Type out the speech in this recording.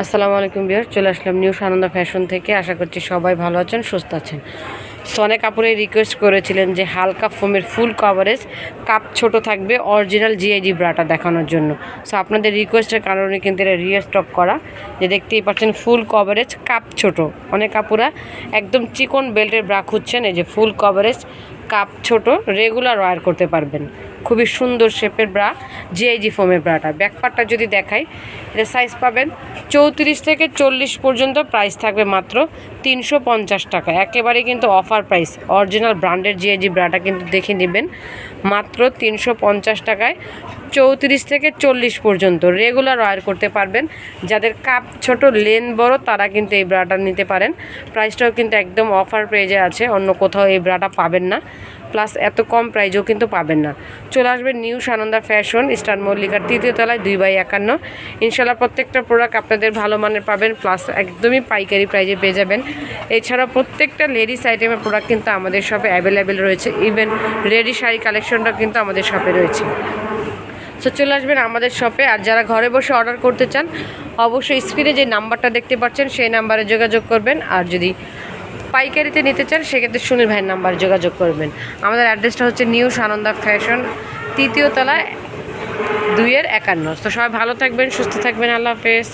আসসালামু আলাইকুম বিয়ার চলে আসলাম নিউ সানন্দা ফ্যাশন থেকে। আশা করছি সবাই ভালো আছেন, সুস্থ আছেন। সনে কাপুরে রিকোয়েস্ট করেছিলেন যে হালকা ফোমের ফুল কভারেজ কাপ ছোট থাকবে অরিজিনাল জিআইজি ব্রাটা দেখানোর জন্য। সো আপনাদের রিকোয়েস্টের কারণে কিন্তু এটা রিস্টক করা। যে দেখতেই পাচ্ছেন ফুল কভারেজ কাপ ছোট। অনেক কাপুরা একদম চিকন বেল্টের ব্রা খুঁজছেন, এই যে ফুল কভারেজ কাপ ছোট রেগুলার ওয়্যার করতে পারবেন। খুবই সুন্দর শেপের ব্রা জিআইজি ফোমের ব্রাটা। ব্যাকপারটা যদি দেখাই, এটা সাইজ পাবেন চৌত্রিশ থেকে চল্লিশ পর্যন্ত প্রাইস থাকবে মাত্র তিনশো পঞ্চাশ টাকা। একেবারে কিন্তু অফার প্রাইস অরিজিনাল ব্র্যান্ডের জিআইজি ব্রাটা কিন্তু দেখে নেবেন, মাত্র তিনশো পঞ্চাশ টাকায় চৌত্রিশ থেকে চল্লিশ পর্যন্ত। রেগুলার ওয়্যার করতে পারবেন। যাদের কাপ ছোট লেন বড়, তারা কিন্তু এই ব্রাটা নিতে পারেন। প্রাইসটাও কিন্তু একদম অফার পেজে আছে, অন্য কোথাও এই ব্রাটা পাবেন না। প্লাস এত কম প্রাইজও কিন্তু পাবেন না। চলে আসবেন নিউ সানন্দা ফ্যাশন, স্টার মল্লিকার তৃতীয় তলায় দুই বাই একান্ন। ইনশাল্লাহ প্রত্যেকটা প্রোডাক্ট আপনাদের ভালো মানের পাবেন প্লাস একদমই পাইকারি প্রাইজে পেয়ে যাবেন। এছাড়াও প্রত্যেকটা লেডিস আইটেমের প্রোডাক্ট কিন্তু আমাদের শপে অ্যাভেলেবেল রয়েছে। ইভেন রেডি শাড়ি কালেকশনটা কিন্তু আমাদের শপে রয়েছে। সো চলে আসবেন আমাদের শপে আর যারা ঘরে বসে অর্ডার করতে চান, অবশ্যই স্ক্রিনে যে নাম্বারটা দেখতে পাচ্ছেন, সেই নাম্বারে যোগাযোগ করবেন। আর যদি পাইকারিতে নিতে চান, সেক্ষেত্রে সুনীল ভাইয়ের নাম্বার যোগাযোগ করবেন। আমাদের অ্যাড্রেসটা হচ্ছে নিউ সানন্দা ফ্যাশন, তৃতীয় তলায় দুইয়ের একান্ন। তো সবাই ভালো থাকবেন, সুস্থ থাকবেন, আল্লাহ হাফেজ।